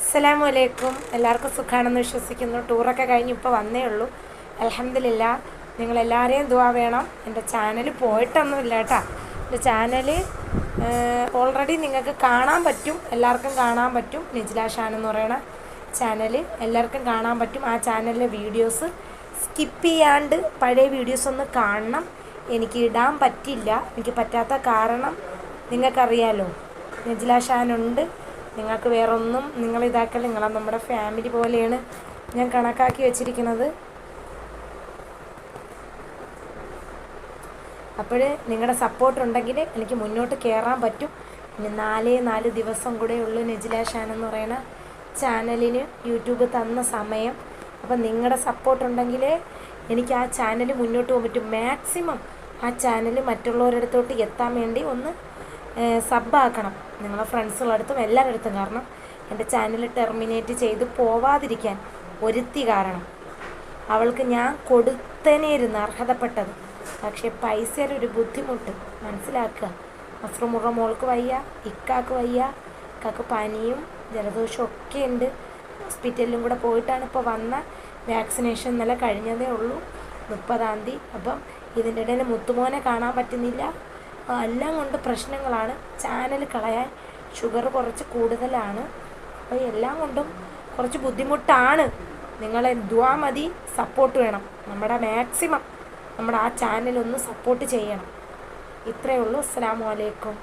അസ്സലാമു അലൈക്കും എല്ലാവർക്കും സുഖമാണെന്ന് വിശ്വസിക്കുന്നു. ടൂറൊക്കെ കഴിഞ്ഞ് ഇപ്പോൾ വന്നേ ഉള്ളൂ. അലഹമില്ല നിങ്ങളെല്ലാവരെയും ദുവാ വേണം. എന്റെ ചാനൽ പോയിട്ടൊന്നുമില്ല കേട്ടോ. എന്റെ ചാനൽ ഓൾറെഡി നിങ്ങൾക്ക് കാണാൻ പറ്റും. എല്ലാവർക്കും കാണാൻ പറ്റും. നിജില ഷാൻ എന്ന് പറയുന്ന ചാനൽ എല്ലാവർക്കും കാണാൻ പറ്റും. ആ ചാനലിലെ വീഡിയോസ് സ്കിപ്പ് ചെയ്യാണ്ട് പഴയ വീഡിയോസ് ഒന്ന് കാണണം. എനിക്ക് ഇടാൻ പറ്റില്ല. എനിക്ക് പറ്റാത്ത കാരണം നിങ്ങൾക്കറിയാലോ. നജില ഷാനുണ്ട് നിങ്ങൾക്ക് വേറൊന്നും നിങ്ങൾ ഇതാക്കൽ നിങ്ങളെ നമ്മുടെ ഫാമിലി പോലെയാണ് ഞാൻ കണക്കാക്കി വെച്ചിരിക്കുന്നത്. അപ്പോൾ നിങ്ങളുടെ സപ്പോർട്ട് ഉണ്ടെങ്കിൽ എനിക്ക് മുന്നോട്ട് കയറാൻ പറ്റും. പിന്നെ നാലേ നാല് ദിവസം കൂടെ ഉള്ളൂ നജില ഷാൻ എന്ന് പറയുന്ന ചാനലിന് യൂട്യൂബ് തന്ന സമയം. അപ്പം നിങ്ങളുടെ സപ്പോർട്ട് ഉണ്ടെങ്കിൽ എനിക്ക് ആ ചാനൽ മുന്നോട്ട് പോകാൻ പറ്റും. മാക്സിമം ആ ചാനൽ മറ്റുള്ളവരുടെ അടുത്തോട്ട് എത്താൻ വേണ്ടി ഒന്ന് സബ്ബാക്കണം നിങ്ങളെ ഫ്രണ്ട്സുകളടുത്തും എല്ലാവരുടെ അടുത്തും. കാരണം എന്റെ ചാനൽ ടെർമിനേറ്റ് ചെയ്ത് പോവാതിരിക്കാൻ ഒരുത്തി കാരണം. അവൾക്ക് ഞാൻ കൊടുത്തനേരുന്നു അർഹതപ്പെട്ടത്. പക്ഷേ പൈസയുടെ ഒരു ബുദ്ധിമുട്ട്. മനസ്സിലാക്കുക. അസ്രമുറ മോൾക്ക് വയ്യ ഇക്കാക്ക് വയ്യ ഇക്കാക്ക് പനിയും ജലദോഷവും ഒക്കെ ഉണ്ട്. ഹോസ്പിറ്റലിലും കൂടെ പോയിട്ടാണ് ഇപ്പോൾ വന്ന വാക്സിനേഷൻ ഇന്നലെ കഴിഞ്ഞതേ ഉള്ളൂ. മുപ്പതാം തീയതി. അപ്പം ഇതിന്റെ ഇടയിൽ മുത്തുമോനെ കാണാൻ പറ്റുന്നില്ല. എല്ലാം കൊണ്ട് പ്രശ്നങ്ങളാണ്. ചാനൽ കളയാൻ ഷുഗർ കുറച്ച് കൂടുതലാണ്. അപ്പോൾ എല്ലാം കൊണ്ടും കുറച്ച് ബുദ്ധിമുട്ടാണ്. നിങ്ങളെ ദ്വാ മതി സപ്പോർട്ട് വേണം. നമ്മുടെ മാക്സിമം നമ്മുടെ ആ ചാനൽ ഒന്ന് സപ്പോർട്ട് ചെയ്യണം. ഇത്രയേ ഉള്ളൂ. അസ്സാം വലൈക്കും